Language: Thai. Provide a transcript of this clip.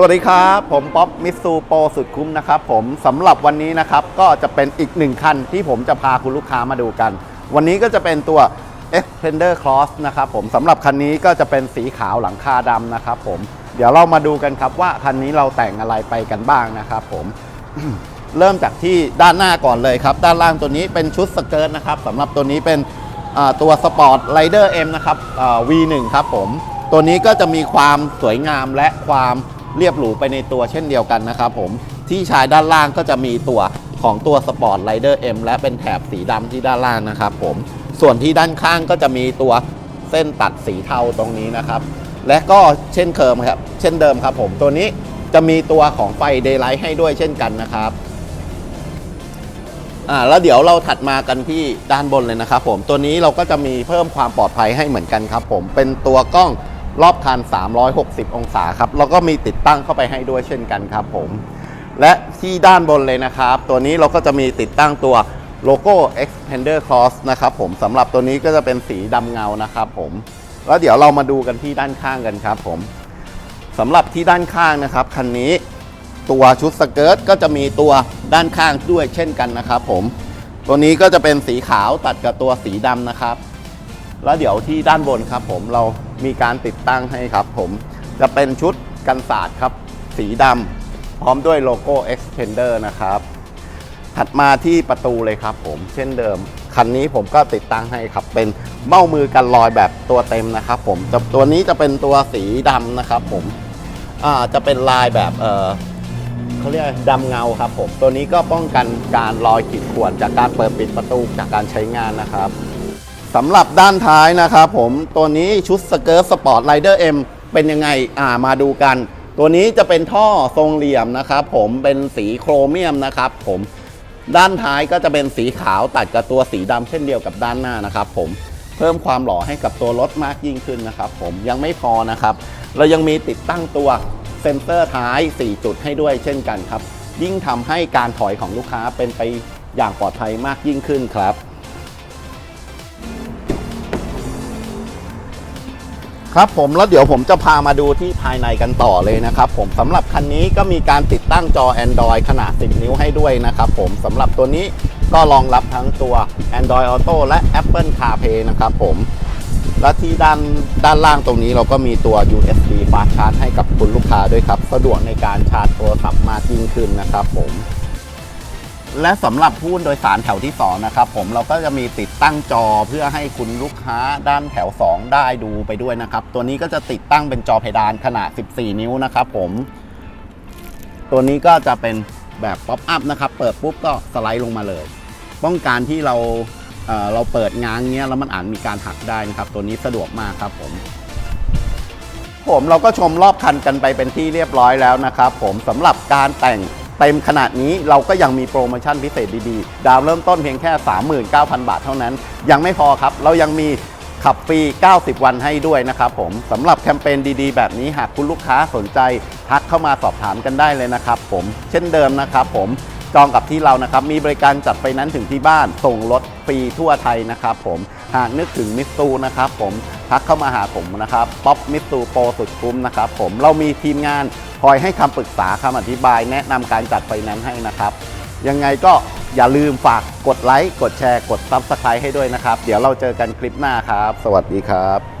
สวัสดีครับ ผมป๊อปมิสซูโปรสุดคุ้มนะครับผมสำหรับวันนี้นะครับก็จะเป็นอีกหนึ่งคันที่ผมจะพาคุณลูกค้ามาดูกัน วันนี้ก็จะเป็นตัว Expander Cross นะครับผมสำหรับคันนี้ก็จะเป็นสีขาวหลังคาดำนะครับผมเดี๋ยวเรามาดูกันครับว่าคันนี้เราแต่งอะไรไปกันบ้างนะครับผมเริ่มจากที่ด้านหน้าก่อนเลยครับ ด้านล่างตัวนี้เป็นชุดสเกิร์ตนะครับสำหรับตัวนี้เป็นอ่าตัว Sport Rider M นะครับอ่า V1 ครับผม ตัวนี้ก็จะมีความสวยงามและความ เรียบหรูไปในตัวเช่นเดียวกันนะครับผมที่ชายด้านล่างก็จะมีตัวของตัว Sport Rider M และเป็นแถบสีดำที่ด้านล่างนะครับผมส่วนที่ด้านข้างก็จะมีตัวเส้นตัดสีเทาตรงนี้นะครับ และก็เช่นเคมครับเช่นเดิมครับผมตัวนี้จะมีตัวของไฟ Daylight ให้ด้วยเช่นกันนะครับอ่าแล้วเดี๋ยวเราถัดมากันที่ด้านบนเลยนะครับผมตัวนี้เราก็จะมีเพิ่มความปลอดภัยให้เหมือนกันครับผมเป็นตัวกล้อง รอบคัน 360 องศาครับ แล้วก็มีติดตั้งเข้าไปให้ด้วยเช่นกันครับผม และที่ด้านบนเลยนะครับ ตัวนี้เราก็จะมีติดตั้งตัวโลโก้ Expander Cross นะครับผมสำหรับตัวนี้ก็จะเป็นสีดำเงานะครับผม แล้วเดี๋ยวเรามาดูกันที่ด้านข้างกันครับผมสำหรับที่ด้านข้างนะครับคันนี้ตัวชุดสเกิร์ตก็จะมีตัวด้านข้างด้วยเช่นกันนะครับผม ตัวนี้ก็จะเป็นสีขาวตัดกับตัวสีดำนะครับ แล้วเดี๋ยวที่ด้านบนครับผมเรา มีการติดตั้งให้ครับผม จะเป็นชุดกันศาสตร์ครับ สีดำพร้อมด้วยโลโก้ Expander นะครับ ถัดมาที่ประตูเลยครับผม เช่นเดิม คันนี้ผมก็ติดตั้งให้ครับ เป็นเบ้ามือกันรอยแบบตัวเต็มนะครับผมจะตัวนี้จะเป็นตัวสีดำนะครับผมจะเป็นลายแบบเเขาเรียกดำเงาครับผม ตัวนี้ก็ป้องกันการรอยขีดข่วนจากการเปิดปิดประตูจากการใช้งานนะครับ สำหรับด้านท้ายนะครับผมตัวนี้ชุดสเกิร์ตสปอร์ตไรเดอร์เอ็มเป็นยังไงอ่ามาดูกัน ตัวนี้จะเป็นท่อทรงเหลี่ยมนะครับผมเป็นสีโครเมียมนะครับผมด้านท้ายก็จะเป็นสีขาวตัดกับตัวสีดำเช่นเดียวกับด้านหน้านะครับผมเพิ่มความหล่อให้กับตัวรถมากยิ่งขึ้นนะครับผมยังไม่พอนะครับ เรายังมีติดตั้งตัวเซ็นเซอร์ท้าย 4 จุดให้ด้วยเช่นกันครับ ยิ่งทำให้การถอยของลูกค้าเป็นไปอย่างปลอดภัยมากยิ่งขึ้นครับ ครับผมแล้วเดี๋ยวผมจะพามาดูที่ภายในกันต่อเลยนะครับผมสำหรับคันนี้ก็มีการติดตั้งจอ Android ขนาด 10 นิ้วให้ด้วยนะครับผมสำหรับตัวนี้ก็รองรับทั้งตัว Android Auto และ Apple CarPlay นะครับผมและที่ด้านด้านล่างตรงนี้เราก็มีตัว USB Fast Charge ให้กับคุณลูกค้าด้วยครับ สะดวกในการชาร์จโทรศัพท์มากยิ่งขึ้นนะครับผม และสำหรับผู้โดยสารแถวที่ 2 นะครับผมเราก็จะมีติดตั้งจอเพื่อให้คุณลูกค้าด้านแถว 2 ได้ดูไปด้วยนะครับ ตัวนี้ก็จะติดตั้งเป็นจอเพดานขนาด 14 นิ้วนะครับผมตัวนี้ก็จะเป็นแบบป๊อปอัพนะครับ เปิดปุ๊บก็สไลด์ลงมาเลย ป้องกันที่เราเเราเปิดง้างเงี้ยแล้วมันอาจมีการหักได้นะครับ ตัวนี้สะดวกมากครับผมผมเราก็ชมรอบคันกันไปเป็นที่เรียบร้อยแล้วนะครับ ผมสำหรับการแต่ง เต็มขนาดนี้เราก็ยังมีโปรโมชั่นพิเศษดีๆ ดาวเริ่มต้นเพียงแค่ 39,000 บาทเท่านั้น ยังไม่พอครับ เรายังมีขับฟรี 90 วันให้ด้วยนะครับผมสำหรับแคมเปญดีๆ แบบนี้หากคุณลูกค้าสนใจทักเข้ามาสอบถามกันได้เลยนะครับผม เช่นเดิมนะครับผม จองกับที่เรานะครับ มีบริการจัดไฟแนนซ์ถึงที่บ้าน ส่งรถฟรีทั่วไทยนะครับผม หากนึกถึงมิสซูนะครับผม ทักเข้ามาหาผมนะครับ ป๊อปมิสซูโปรสุดคุ้มนะครับผม เรามีทีมงานคอยให้คำปรึกษาคำอธิบาย แนะนำการจัดไฟแนนซ์ให้นะครับ ยังไงก็อย่าลืมฝากกดไลค์ กดแชร์ กดซับสไครต์ให้ด้วยนะครับ เดี๋ยวเราเจอกันคลิปหน้าครับ สวัสดีครับ